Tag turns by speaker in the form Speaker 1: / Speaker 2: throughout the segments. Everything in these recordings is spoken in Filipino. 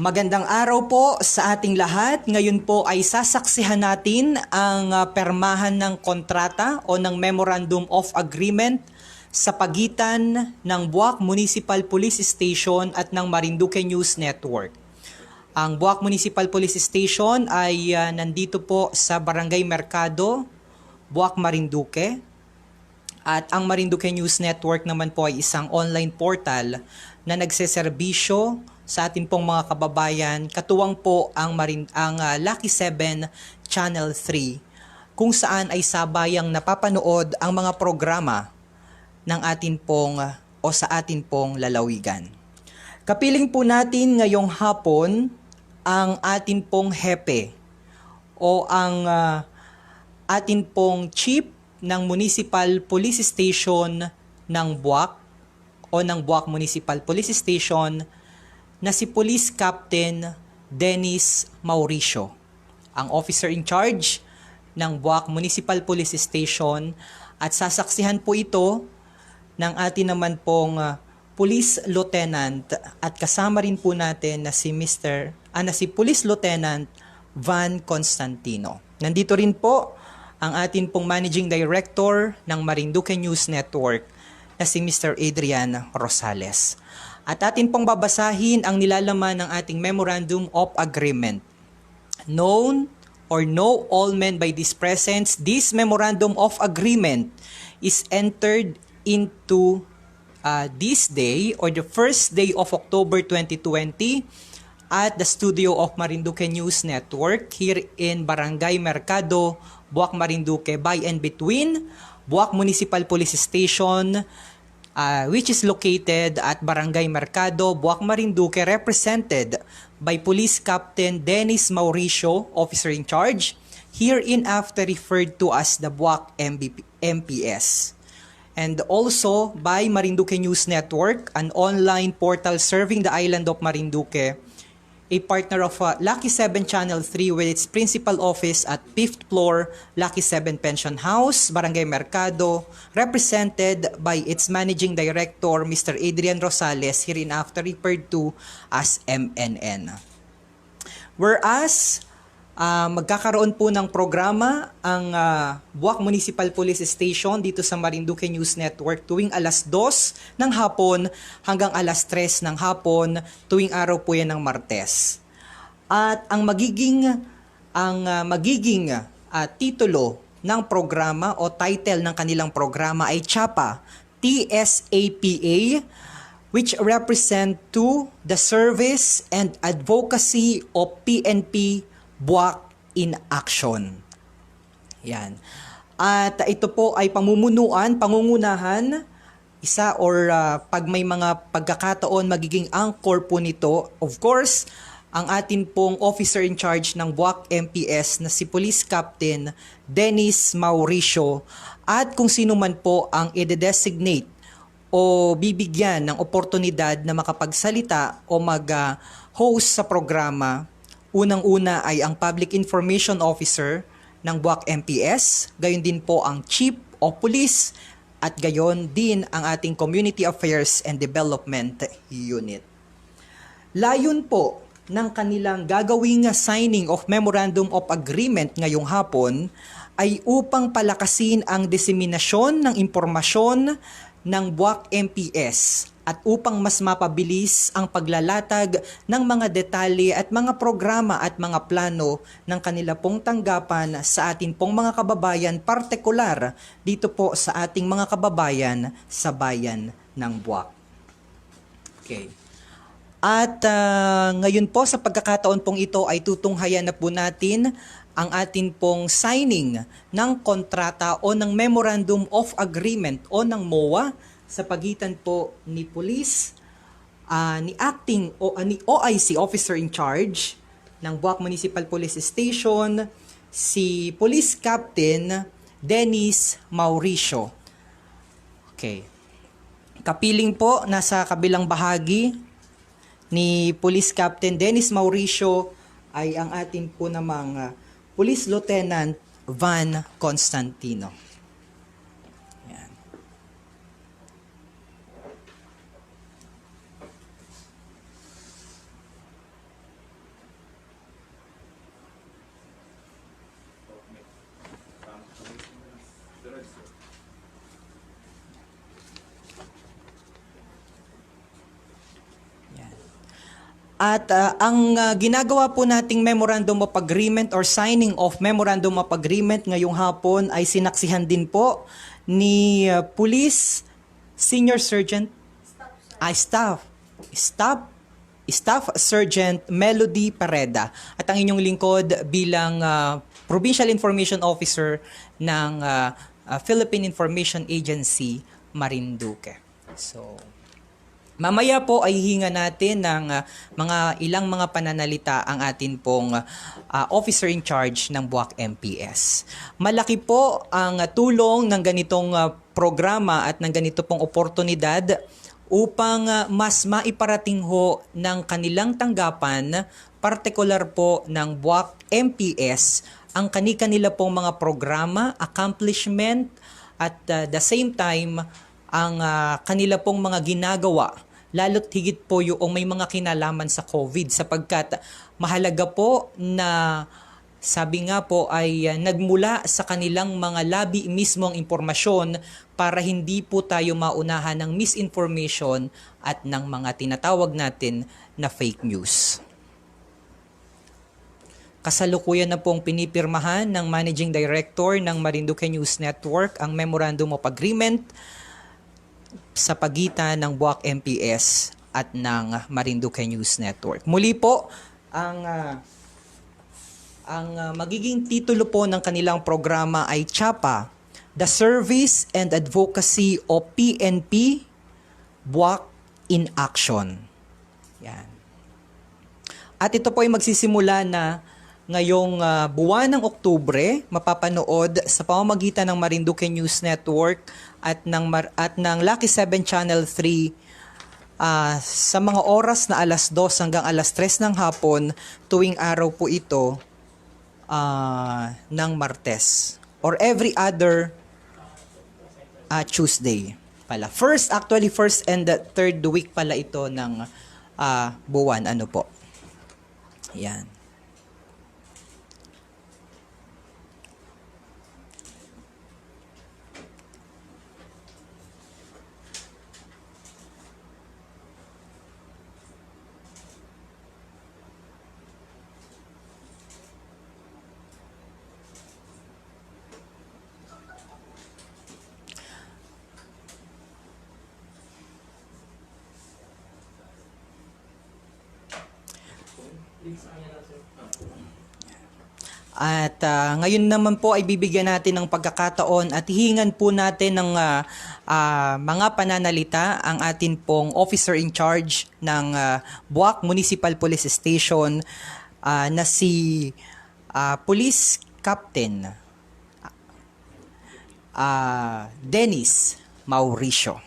Speaker 1: Magandang araw po sa ating lahat. Ngayon po ay sasaksihan natin ang ah, permahan ng kontrata o ng Memorandum of Agreement sa pagitan ng Buwak Municipal Police Station at ng Marinduque News Network. Ang Buwak Municipal Police Station ay ah, nandito po sa Barangay Mercado, Buwak Marinduque. At ang Marinduque News Network naman po ay isang online portal na nagseserbisyo sa atin pong mga kababayan. Katuwang po ang, Marin, ang ah, Lucky 7 Channel 3 kung saan ay sabayang napapanood ang mga programa ng atin pong ah, o sa atin pong lalawigan. Kapiling po natin ngayong hapon ang atin pong hepe o ang ah, atin pong chief ng Municipal Police Station ng Buwak o ng Buwak Municipal Police Station na si Police Captain Dennis Mauricio, ang officer in charge ng Buwak Municipal Police Station at sasaksihan po ito ng atin naman pong ah, Police Lieutenant at kasama rin po natin na si Mr. Ah, na si Police Lieutenant Van Constantino. Nandito rin po ang atin pong Managing Director ng Marinduque News Network na si Mr. Adrian Rosales. At atin pong babasahin ang nilalaman ng ating Memorandum of Agreement. Known or know all men by this presence, this Memorandum of Agreement is entered into uh, this day or the first day of October 2020 at the studio of Marinduque News Network here in Barangay Mercado, Buwak Marinduque by and between Buwak Municipal Police Station uh, which is located at Barangay Mercado, Buwak Marinduque represented by Police Captain Dennis Mauricio, officer in charge, hereinafter referred to as the Buwak MBP, MPS and also by Marinduque News Network, an online portal serving the island of Marinduque, a partner of uh, Lucky 7 Channel 3 with its principal office at 5th floor, Lucky 7 Pension House, Barangay Mercado, represented by its managing director, Mr. Adrian Rosales, hereinafter referred to as MNN. Whereas, ah, magkakaroon po ng programa ang ah, Buwak Municipal Police Station dito sa Marinduque News Network tuwing alas 2 ng hapon hanggang alas 3 ng hapon tuwing araw po yan ng Martes. At ang magiging ang ah, magiging ah, titulo ng programa o title ng kanilang programa ay CHAPA, TSAPA, which represent to the service and advocacy of PNP Buwak in Action. Yan. At ito po ay pamumunuan, pangungunahan, isa or ah, pag may mga pagkakataon magiging anchor po nito, of course, ang atin pong officer in charge ng Buwak MPS na si Police Captain Dennis Mauricio at kung sino man po ang i-designate o bibigyan ng oportunidad na makapagsalita o mag-host sa programa. Unang-una ay ang Public Information Officer ng Buwak MPS, gayon din po ang Chief of Police at gayon din ang ating Community Affairs and Development Unit. Layon po ng kanilang gagawing signing of Memorandum of Agreement ngayong hapon ay upang palakasin ang diseminasyon ng impormasyon ng Buwak MPS at upang mas mapabilis ang paglalatag ng mga detalye at mga programa at mga plano ng kanila pong tanggapan sa atin pong mga kababayan, partikular dito po sa ating mga kababayan sa bayan ng Buwak. Okay. At ah, ngayon po sa pagkakataon pong ito ay tutunghayan na po natin ang atin pong signing ng kontrata o ng Memorandum of Agreement o ng MOA sa pagitan po ni Police, ah, ni Acting o ah, ni OIC Officer in Charge ng Buwak Municipal Police Station, si Police Captain Dennis Mauricio. Okay. Kapiling po nasa kabilang bahagi ni Police Captain Dennis Mauricio ay ang ating po namang ah, Police Lieutenant Van Constantino. At ah, ang ah, ginagawa po nating Memorandum of Agreement or signing of Memorandum of Agreement ngayong hapon ay sinaksihan din po ni ah, Police Senior Sergeant ay staff staff Staff Sergeant Melody Pareda at ang inyong lingkod bilang ah, Provincial Information Officer ng ah, ah, Philippine Information Agency Marinduque. So, mamaya po ay hinga natin ng ah, mga ilang mga pananalita ang atin pong ah, officer in charge ng Buwak MPS. Malaki po ang tulong ng ganitong ah, programa at ng ganito pong oportunidad upang ah, mas maiparating ho ng kanilang tanggapan, partikular po ng Buwak MPS, ang kani-kanila pong mga programa, accomplishment, at ah, the same time, ang ah, kanila pong mga ginagawa, lalo't higit po yung may mga kinalaman sa COVID sapagkat mahalaga po na sabi nga po ay uh, nagmula sa kanilang mga labi mismo ang impormasyon para hindi po tayo maunahan ng misinformation at ng mga tinatawag natin na fake news. Kasalukuyan na pong pinipirmahan ng Managing Director ng Marinduque News Network ang Memorandum of Agreement sa pagitan ng Buwak MPS at ng Marinduque News Network. Muli po, ang ah, ang uh, magiging titulo po ng kanilang programa ay CHAPA, The Service and Advocacy of PNP Buwak in Action. Yan. At ito po ay magsisimula na ngayong uh, buwan ng Oktubre, mapapanood sa pamamagitan ng Marinduque News Network at ng at ng Lucky 7 Channel 3 ah, sa mga oras na alas 2 hanggang alas 3 ng hapon tuwing araw po ito ah, ng Martes or every other ah, Tuesday pala. First, actually first and the third week pala ito ng ah, buwan. Ano po? Yan. At ah, ngayon naman po ay bibigyan natin ng pagkakataon at hihingan po natin ng ah, ah, mga pananalita ang atin pong officer in charge ng ah, Buwak Municipal Police Station ah, na si ah, Police Captain ah, Dennis Mauricio.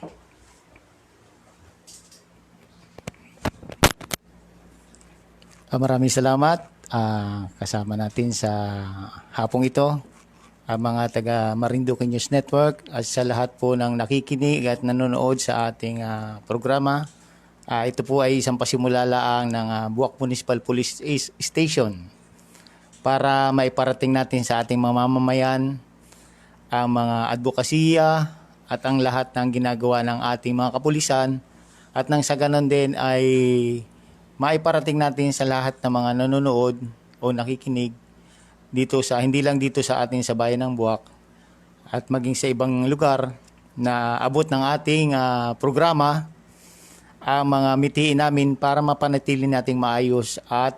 Speaker 2: Ah, maraming salamat. Ah, kasama natin sa hapong ito ang mga taga Marinduque News Network at sa lahat po ng nakikinig at nanonood sa ating ah, programa. Ah, ito po ay isang pasimula laang ng ah, Buwak Municipal Police Station para maiparating natin sa ating mga mamamayan ang mga advokasya at ang lahat ng ginagawa ng ating mga kapulisan at nang sa ganon din ay maiparating natin sa lahat ng mga nanonood o nakikinig dito sa hindi lang dito sa atin sa bayan ng Buwak at maging sa ibang lugar na abot ng ating ah, programa ang mga mitiin namin para mapanatili nating maayos at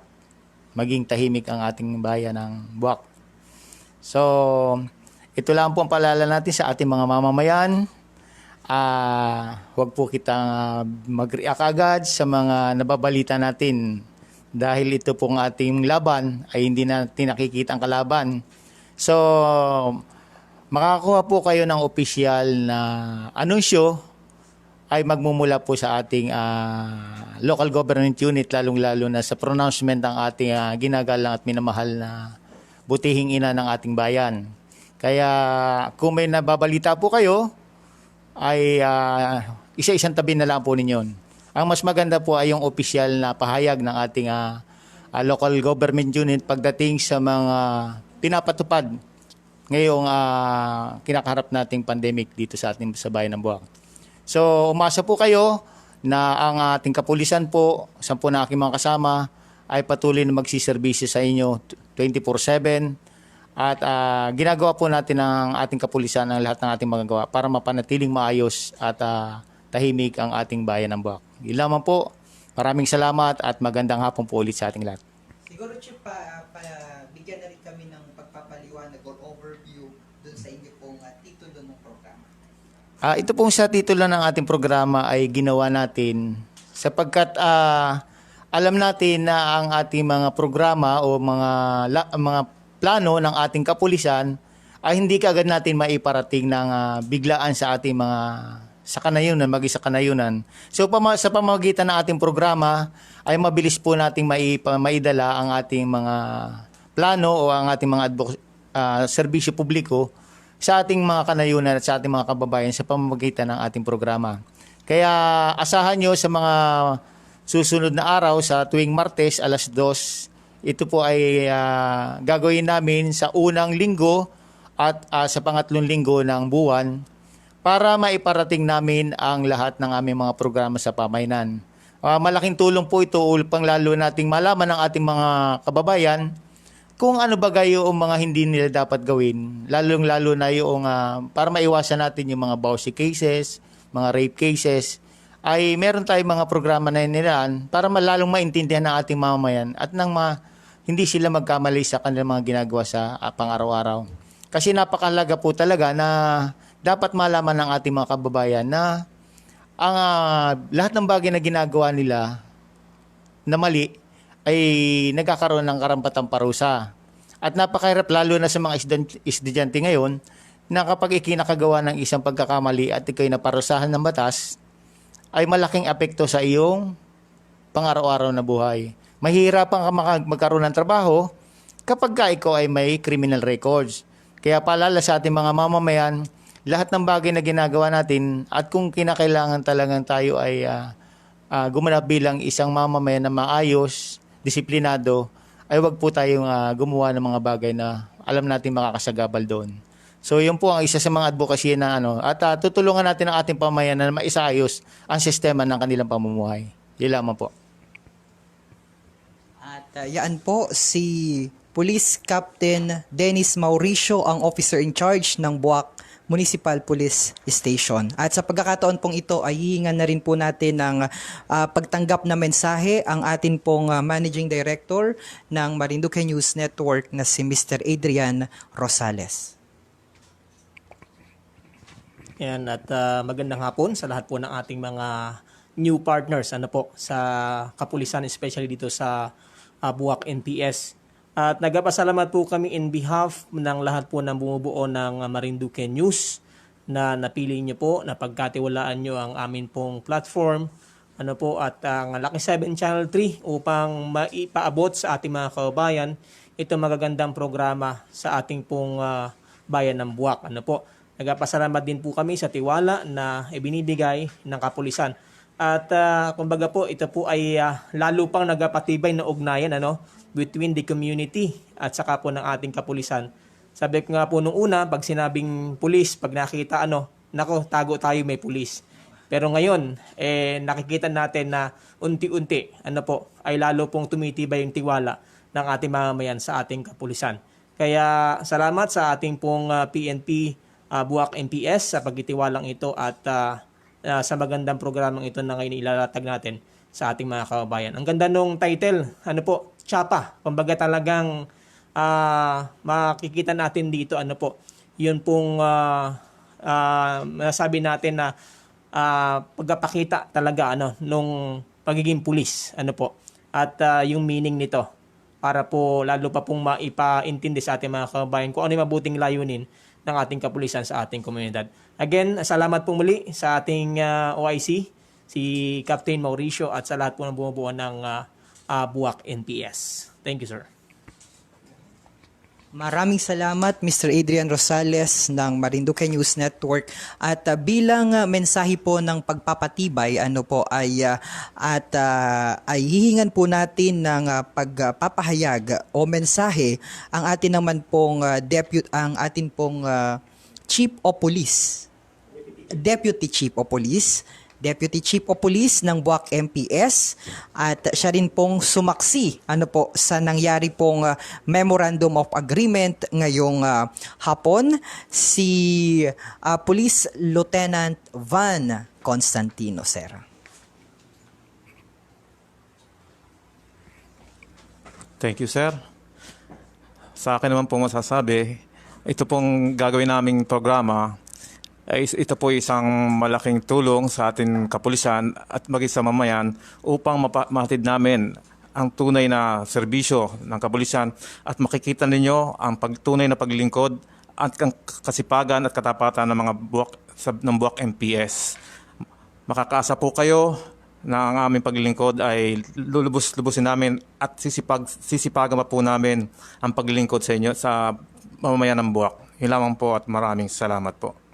Speaker 2: maging tahimik ang ating bayan ng Buwak. So, ito lang po ang paalala natin sa ating mga mamamayan. Ah, huwag po kitang ah, mag-react agad sa mga nababalita natin dahil ito pong ating laban ay hindi natin nakikita ang kalaban. So, makakakuha po kayo ng opisyal na anunsyo ay magmumula po sa ating ah, local government unit lalong-lalo na sa pronouncement ng ating ah, ginagalang at minamahal na butihing ina ng ating bayan. Kaya kung may nababalita po kayo, ay ah, isa-isang tabi na lang po ninyo. Ang mas maganda po ay yung opisyal na pahayag ng ating ah, ah, local government unit pagdating sa mga pinapatupad ngayong ah, kinakaharap nating pandemic dito sa ating sa bayan ng Buwak. So umasa po kayo na ang ating kapulisan po, sampu na aking mga kasama, ay patuloy na magsiservisyo sa inyo 24-7 at ah, ginagawa po natin ng ating kapulisan ang lahat ng ating magagawa para mapanatiling maayos at ah, tahimik ang ating bayan ng Buwak. Yun lamang po. Maraming salamat at magandang hapon po ulit sa ating lahat.
Speaker 1: Siguro, Chief, pa, pa, bigyan na rin kami ng pagpapaliwanag or overview dun sa inyo pong uh, titulo ng programa.
Speaker 2: Ah, ito pong sa titulo ng ating programa ay ginawa natin sapagkat ah, alam natin na ang ating mga programa o mga la- mga plano ng ating kapulisan ay hindi kaagad natin maiparating ng ah, biglaan sa ating mga sa kanayunan, mag sa kanayunan. So pama, sa pamamagitan ng ating programa ay mabilis po nating maipa, maidala ang ating mga plano o ang ating mga advo- ah, serbisyo publiko sa ating mga kanayunan at sa ating mga kababayan sa pamamagitan ng ating programa. Kaya asahan nyo sa mga susunod na araw sa tuwing Martes alas 2, ito po ay ah, gagawin namin sa unang linggo at ah, sa pangatlong linggo ng buwan para maiparating namin ang lahat ng aming mga programa sa pamainan. Ah, malaking tulong po ito upang lalo nating malaman ng ating mga kababayan kung ano ba gayo ang mga hindi nila dapat gawin, lalong-lalo na yung ah, para maiwasan natin yung mga bawsi cases, mga rape cases, ay meron tayong mga programa na nilaan para malalong maintindihan ng ating mamamayan at nang ma, hindi sila magkamali sa kanilang mga ginagawa sa ah, pang-araw-araw. Kasi napakalaga po talaga na dapat malaman ng ating mga kababayan na ang ah, lahat ng bagay na ginagawa nila na mali ay nagkakaroon ng karampatang parusa. At napakahirap lalo na sa mga estudyant- estudyante ngayon na kapag ikinakagawa ng isang pagkakamali at ikaw'y naparusahan ng batas, ay malaking apekto sa iyong pang-araw-araw na buhay. Mahirapan ka magkaroon ng trabaho kapag ka ikaw ay may criminal records. Kaya paalala sa ating mga mamamayan, lahat ng bagay na ginagawa natin at kung kinakailangan talagang tayo ay ah, ah, gumanap bilang isang mamamayan na maayos, disiplinado, ay wag po tayong ah, gumawa ng mga bagay na alam natin makakasagabal doon. So yun po ang isa sa mga advocacy na ano at ah, tutulungan natin ang ating pamayan na maisaayos ang sistema ng kanilang pamumuhay. Yun lamang po.
Speaker 1: Uh, yan po si Police Captain Dennis Mauricio, ang officer in charge ng Buwak Municipal Police Station. At sa pagkakataon pong ito ay hihingan na rin po natin ng ah, pagtanggap na mensahe ang atin pong ah, Managing Director ng Marinduque News Network na si Mr. Adrian Rosales.
Speaker 3: Yan at ah, magandang hapon sa lahat po ng ating mga new partners ano po sa kapulisan especially dito sa ah, Buwak NPS. At nagpasalamat po kami in behalf ng lahat po ng bumubuo ng Marinduque News na napili niyo po na pagkatiwalaan niyo ang amin pong platform ano po at ang Lucky 7 Channel 3 upang maipaabot sa ating mga kababayan itong magagandang programa sa ating pong ah, bayan ng Buwak. Ano po? Nagpasalamat din po kami sa tiwala na ibinibigay ng kapulisan. At ah, kumbaga po, ito po ay ah, lalo pang nagpatibay na ugnayan ano, between the community at saka po ng ating kapulisan. Sabi ko nga po nung una, pag sinabing pulis, pag nakita ano, nako, tago tayo may pulis. Pero ngayon, eh, nakikita natin na unti-unti, ano po, ay lalo pong tumitibay yung tiwala ng ating mamamayan sa ating kapulisan. Kaya salamat sa ating pong ah, PNP ah, Buwak NPS sa pagtitiwalang ito at ah, ah, sa magandang programang ito na ngayon ilalatag natin sa ating mga kababayan. Ang ganda nung title, ano po, Chapa. Kumbaga talagang ah, makikita natin dito, ano po, yun pong ah, ah, masabi natin na ah, pagpapakita talaga ano nung pagiging pulis ano po at ah, yung meaning nito para po lalo pa pong maipaintindi sa ating mga kababayan kung ano yung mabuting layunin ng ating kapulisan sa ating komunidad. Again, salamat po muli sa ating ah, OIC, si Captain Mauricio at sa lahat po ng bumubuo ng ah, ah, Buwak NPS. Thank you, sir.
Speaker 1: Maraming salamat Mr. Adrian Rosales ng Marinduque News Network at ah, bilang ah, mensahe po ng pagpapatibay ano po ay ah, at ah, ay hihingan po natin ng ah, pagpapahayag o mensahe ang atin naman pong ah, deputy ang atin pong ah, Chief of Police Deputy Chief of Police Deputy Chief of Police ng Buwak MPS at siya rin pong sumaksi ano po sa nangyari pong ah, Memorandum of Agreement ngayong ah, hapon si ah, Police Lieutenant Van Constantino sir.
Speaker 4: Thank you, sir. Sa akin naman po masasabi, ito pong gagawin naming programa, ay ito po isang malaking tulong sa ating kapulisan at maging sa mamayan upang mahatid namin ang tunay na serbisyo ng kapulisan at makikita ninyo ang pagtunay na paglingkod at kasipagan at katapatan ng mga buwak, ng buwak MPS. Makakaasa po kayo na ang aming paglilingkod ay lulubos-lubusin namin at sisipag, sisipagan pa po namin ang paglilingkod sa inyo sa mamamayan ng buwak. Yun lamang po at maraming salamat po.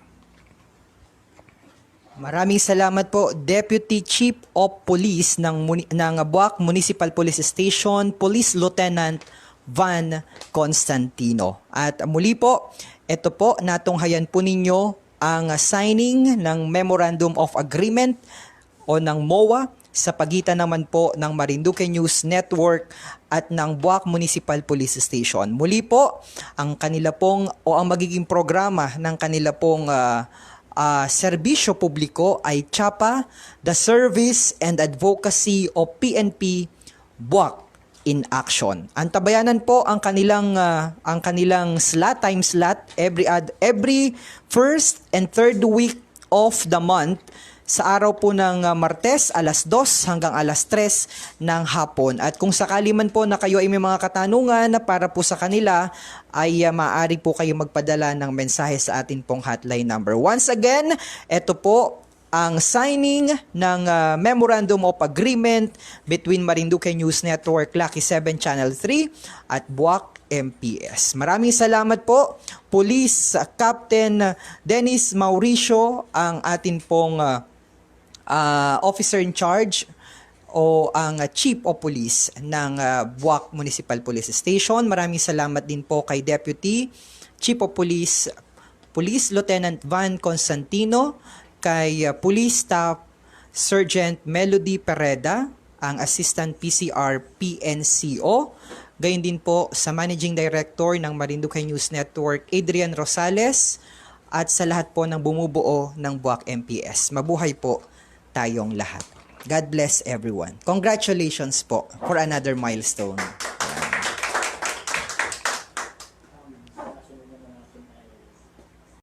Speaker 1: Maraming salamat po Deputy Chief of Police ng Muni- ng Buwak Municipal Police Station, Police Lieutenant Van Constantino. At muli po, ito po natunghayan po ninyo ang signing ng Memorandum of Agreement o ng MOA sa pagitan naman po ng Marinduque News Network at ng Buwak Municipal Police Station. Muli po, ang kanila pong o ang magiging programa ng kanila pong ah, ah, serbisyo publiko ay CHAPA, the Service and Advocacy of PNP Buwak in action. Antabayanan po ang kanilang ah, ang kanilang slot time slot every ad, every first and third week of the month sa araw po ng ah, Martes alas 2 hanggang alas 3 ng hapon. At kung sakali man po na kayo ay may mga katanungan na para po sa kanila ay ah, maaari po kayo magpadala ng mensahe sa atin pong hotline number. Once again, ito po ang signing ng ah, Memorandum of Agreement between Marinduque News Network, Lucky 7 Channel 3 at Buwak MPS. Maraming salamat po, Police Captain Dennis Mauricio, ang atin pong ah, ah, officer in charge o ang ah, Chief of Police ng ah, Buwak Municipal Police Station. Maraming salamat din po kay Deputy Chief of Police Police Lieutenant Van Constantino, kay ah, Police Staff Sergeant Melody Pereda, ang Assistant PCR PNCO, gayon din po sa Managing Director ng Marinduque News Network, Adrian Rosales, at sa lahat po ng bumubuo ng Buwak MPS. Mabuhay po tayong lahat. God bless everyone. Congratulations po for another milestone.